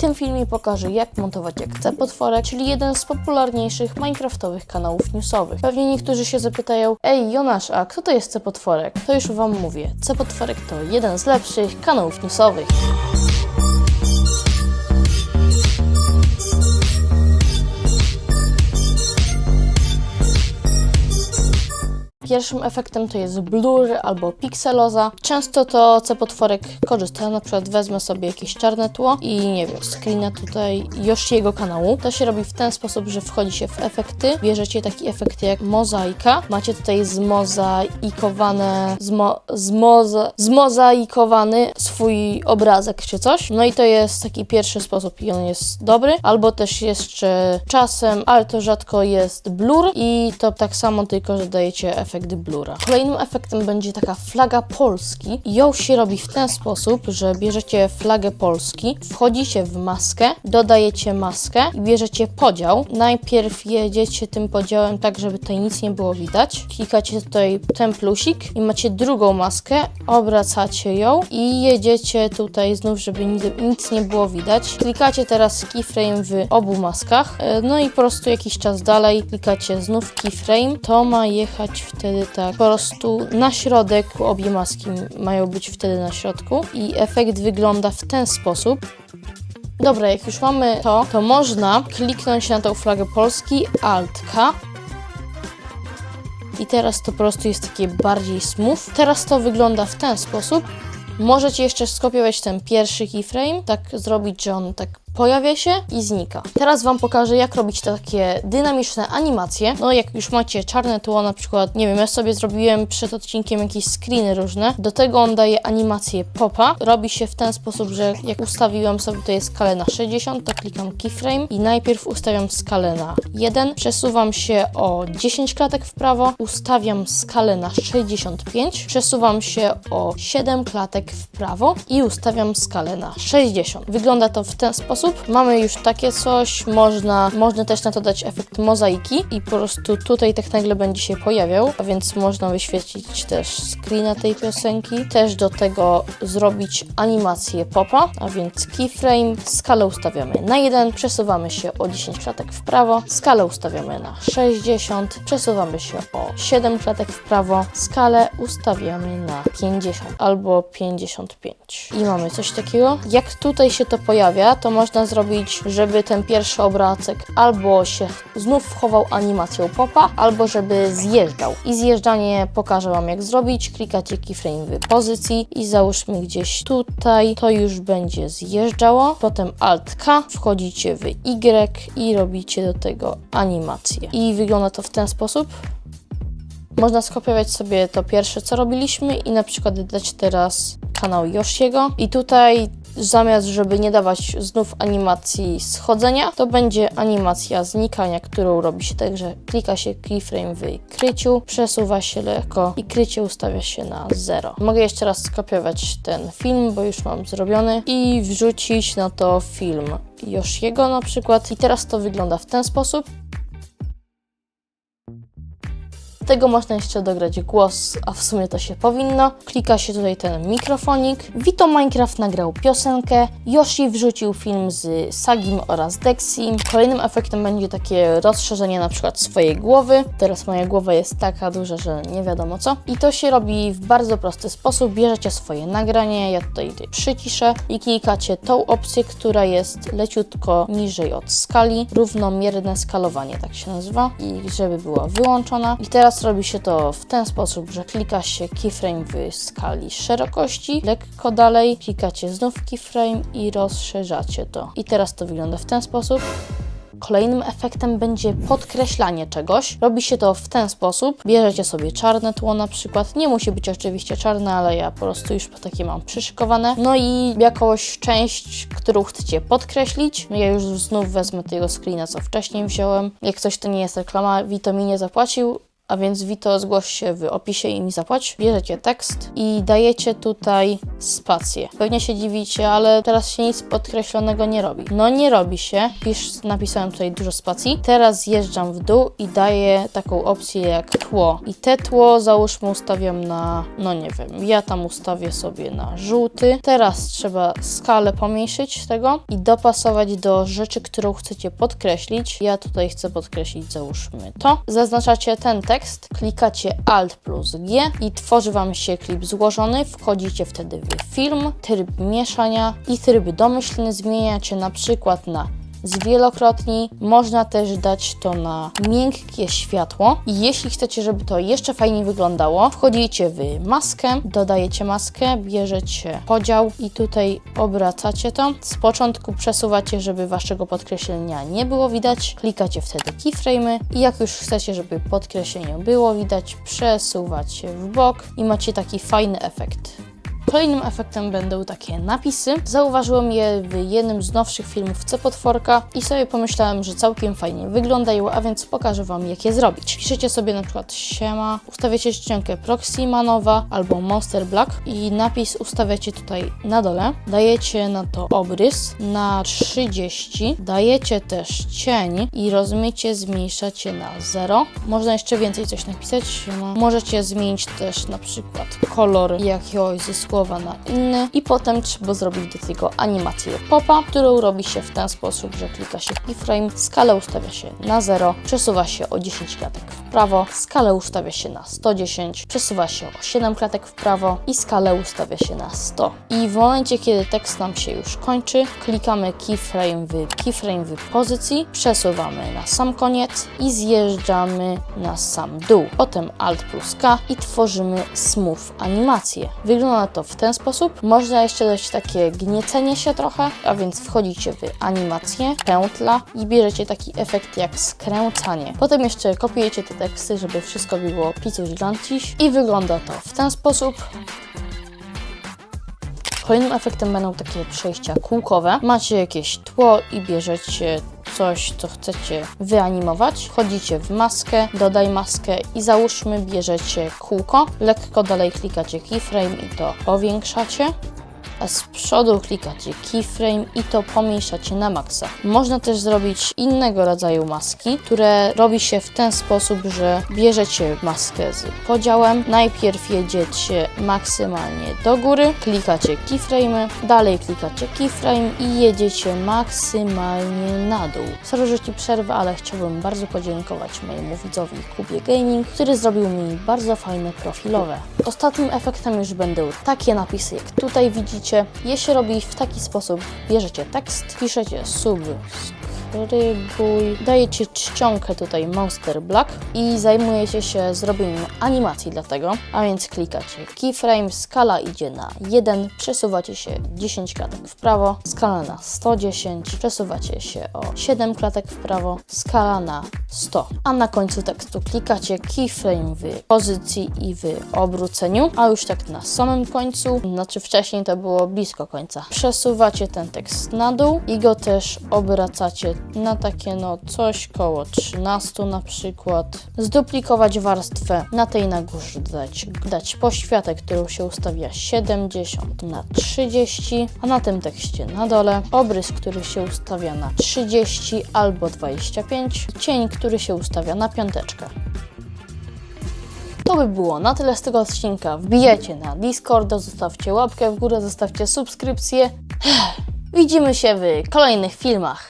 tym filmie pokażę jak montować jak C potworek, czyli jeden z popularniejszych minecraftowych kanałów newsowych. Pewnie niektórzy się zapytają, ej Jonasz, a kto to jest C potworek? To już wam mówię, C potworek to jeden z lepszych kanałów newsowych. Pierwszym efektem to jest blur albo pikseloza. Często to C potworek korzysta. Na przykład wezmę sobie jakieś czarne tło i nie wiem, screena tutaj Yoshiego kanału. To się robi w ten sposób, że wchodzi się w efekty. Bierzecie taki efekt jak mozaika. Macie tutaj zmozaikowane, zmo, zmoza, zmozaikowany swój obrazek czy coś. No i to jest taki pierwszy sposób i on jest dobry. Albo też jeszcze czasem, ale to rzadko jest blur i to tak samo, tylko że dajecie efekt blura. Kolejnym efektem będzie taka flaga Polski. Ją się robi w ten sposób, że bierzecie flagę Polski, wchodzicie w maskę, dodajecie maskę i bierzecie podział. Najpierw jedziecie tym podziałem tak, żeby tutaj nic nie było widać. Klikacie tutaj ten plusik i macie drugą maskę, obracacie ją i jedziecie tutaj znów, żeby nic, nic nie było widać. Klikacie teraz keyframe w obu maskach, e, no i po prostu jakiś czas dalej klikacie znów keyframe. To ma jechać wtedy tak po prostu na środek, obie maski mają być wtedy na środku i efekt wygląda w ten sposób. Dobra, jak już mamy to, to można kliknąć na tą flagę Polski, Alt K. I teraz to po prostu jest takie bardziej smooth. Teraz to wygląda w ten sposób. Możecie jeszcze skopiować ten pierwszy keyframe, tak zrobić, że on tak pojawia się i znika. Teraz Wam pokażę, jak robić takie dynamiczne animacje. No, jak już macie czarne tło, na przykład, nie wiem, ja sobie zrobiłem przed odcinkiem jakieś screeny różne. Do tego on daje animację popa. Robi się w ten sposób, że jak ustawiłam sobie tutaj skalę na 60, to klikam keyframe i najpierw ustawiam skalę na 1, przesuwam się o 10 klatek w prawo, ustawiam skalę na 65, przesuwam się o 7 klatek w prawo i ustawiam skalę na 60. Wygląda to w ten sposób. Mamy już takie coś, można, można też na to dać efekt mozaiki i po prostu tutaj tak nagle będzie się pojawiał, a więc można wyświetlić też screena tej piosenki, też do tego zrobić animację popa, a więc keyframe, skalę ustawiamy na 1, przesuwamy się o 10 klatek w prawo, skalę ustawiamy na 60, przesuwamy się o 7 klatek w prawo, skalę ustawiamy na 50 albo 55. I mamy coś takiego. Jak tutaj się to pojawia, to można zrobić, żeby ten pierwszy obrazek albo się znów wchował animacją popa, albo żeby zjeżdżał. I zjeżdżanie pokażę Wam jak zrobić. Klikacie keyframe w pozycji i załóżmy gdzieś tutaj, to już będzie zjeżdżało. Potem Alt K, wchodzicie w Y i robicie do tego animację. I wygląda to w ten sposób. Można skopiować sobie to pierwsze, co robiliśmy i na przykład dać teraz kanał Yoshiego. I tutaj zamiast, żeby nie dawać znów animacji schodzenia, to będzie animacja znikania, którą robi się tak, że klika się keyframe w kryciu, przesuwa się lekko i krycie ustawia się na 0. Mogę jeszcze raz skopiować ten film, bo już mam zrobiony i wrzucić na to film Yoshiego na przykład. I teraz to wygląda w ten sposób. Tego można jeszcze dograć głos, a w sumie to się powinno. Klika się tutaj ten mikrofonik. Vito Minecraft nagrał piosenkę. Yoshi wrzucił film z Sagim oraz Dexim. Kolejnym efektem będzie takie rozszerzenie na przykład swojej głowy. Teraz moja głowa jest taka duża, że nie wiadomo co. I to się robi w bardzo prosty sposób. Bierzecie swoje nagranie, ja tutaj przyciszę i klikacie tą opcję, która jest leciutko niżej od skali. Równomierne skalowanie, tak się nazywa. I żeby była wyłączona. I teraz robi się to w ten sposób, że klika się keyframe w skali szerokości, lekko dalej, klikacie znów keyframe i rozszerzacie to. I teraz to wygląda w ten sposób. Kolejnym efektem będzie podkreślanie czegoś. Robi się to w ten sposób. Bierzecie sobie czarne tło na przykład. Nie musi być oczywiście czarne, ale ja po prostu już takie mam przyszykowane. No i jakąś część, którą chcecie podkreślić. Ja już znów wezmę tego screena, co wcześniej wziąłem. Jak coś to nie jest reklama, Vito nie zapłacił, a więc Vito zgłoś się w opisie i mi zapłać. Bierzecie tekst i dajecie tutaj spację. Pewnie się dziwicie, ale teraz się nic podkreślonego nie robi. No nie robi się. Pisz, napisałem tutaj dużo spacji. Teraz zjeżdżam w dół i daję taką opcję jak tło. I te tło załóżmy ustawiam na, no nie wiem, ja tam ustawię sobie na żółty. Teraz trzeba skalę pomniejszyć tego i dopasować do rzeczy, którą chcecie podkreślić. Ja tutaj chcę podkreślić, załóżmy to. Zaznaczacie ten tekst, klikacie Alt plus G i tworzy Wam się klip złożony. Wchodzicie wtedy w film, tryb mieszania i tryb domyślny zmieniacie na przykład na zwielokrotni. Można też dać to na miękkie światło. I jeśli chcecie, żeby to jeszcze fajniej wyglądało, wchodzicie w maskę, dodajecie maskę, bierzecie podział i tutaj obracacie to. Z początku przesuwacie, żeby waszego podkreślenia nie było widać. Klikacie wtedy keyframe'y i jak już chcecie, żeby podkreślenie było widać, przesuwacie w bok i macie taki fajny efekt. Kolejnym efektem będą takie napisy. Zauważyłem je w jednym z nowszych filmów C Potworka i sobie pomyślałem, że całkiem fajnie wyglądają, a więc pokażę Wam jak je zrobić. Piszecie sobie na przykład siema, ustawiacie czcionkę Proximanowa albo Monster Black i napis ustawiacie tutaj na dole. Dajecie na to obrys na 30, dajecie też cień i rozmycie zmniejszacie na 0. Można jeszcze więcej coś napisać. Siema. Możecie zmienić też na przykład kolor jakiegoś ze słowa na inny i potem trzeba zrobić do tego animację popa, którą robi się w ten sposób, że klika się keyframe, skalę ustawia się na 0, przesuwa się o 10 klatek w prawo, skalę ustawia się na 110, przesuwa się o 7 klatek w prawo i skalę ustawia się na 100. I w momencie, kiedy tekst nam się już kończy, klikamy keyframe w keyframe w pozycji, przesuwamy na sam koniec i zjeżdżamy na sam dół. Potem Alt plus K i tworzymy smooth animację. Wygląda to w ten sposób. Można jeszcze dać takie gniecenie się trochę, a więc wchodzicie w animację, pętla i bierzecie taki efekt jak skręcanie. Potem jeszcze kopiujecie te teksty, żeby wszystko było picuś glanciś i wygląda to w ten sposób. Kolejnym efektem będą takie przejścia kółkowe. Macie jakieś tło i bierzecie coś, co chcecie wyanimować. Wchodzicie w maskę, dodaj maskę i załóżmy bierzecie kółko. Lekko dalej klikacie keyframe i to powiększacie. A z przodu klikacie keyframe i to pomniejszacie na maksa. Można też zrobić innego rodzaju maski, które robi się w ten sposób, że bierzecie maskę z podziałem, najpierw jedziecie maksymalnie do góry, klikacie keyframe, dalej klikacie keyframe i jedziecie maksymalnie na dół. Sorry, że Ci przerwę, ale chciałbym bardzo podziękować mojemu widzowi Kubie Gaming, który zrobił mi bardzo fajne profilowe. Ostatnim efektem już będą takie napisy, jak tutaj widzicie. Je się robi w taki sposób. Bierzecie tekst, piszecie subskrybuj, dajecie czcionkę tutaj Monster Black i zajmujecie się zrobieniem animacji dla tego, a więc klikacie keyframe, skala idzie na 1, przesuwacie się 10 klatek w prawo, skala na 110, przesuwacie się o 7 klatek w prawo, skala na 100, a na końcu tekstu klikacie keyframe w pozycji i w obróceniu, a już tak na samym końcu, znaczy wcześniej to było blisko końca, przesuwacie ten tekst na dół i go też obracacie na takie no coś koło 13 na przykład, zduplikować warstwę, na tej na górze dać, dać poświatę, którą się ustawia 70 na 30, a na tym tekście na dole obrys, który się ustawia na 30 albo 25, cień, który się ustawia na piąteczkę. To by było na tyle z tego odcinka. Wbijajcie na Discorda, zostawcie łapkę w górę, zostawcie subskrypcję. Widzimy się w kolejnych filmach.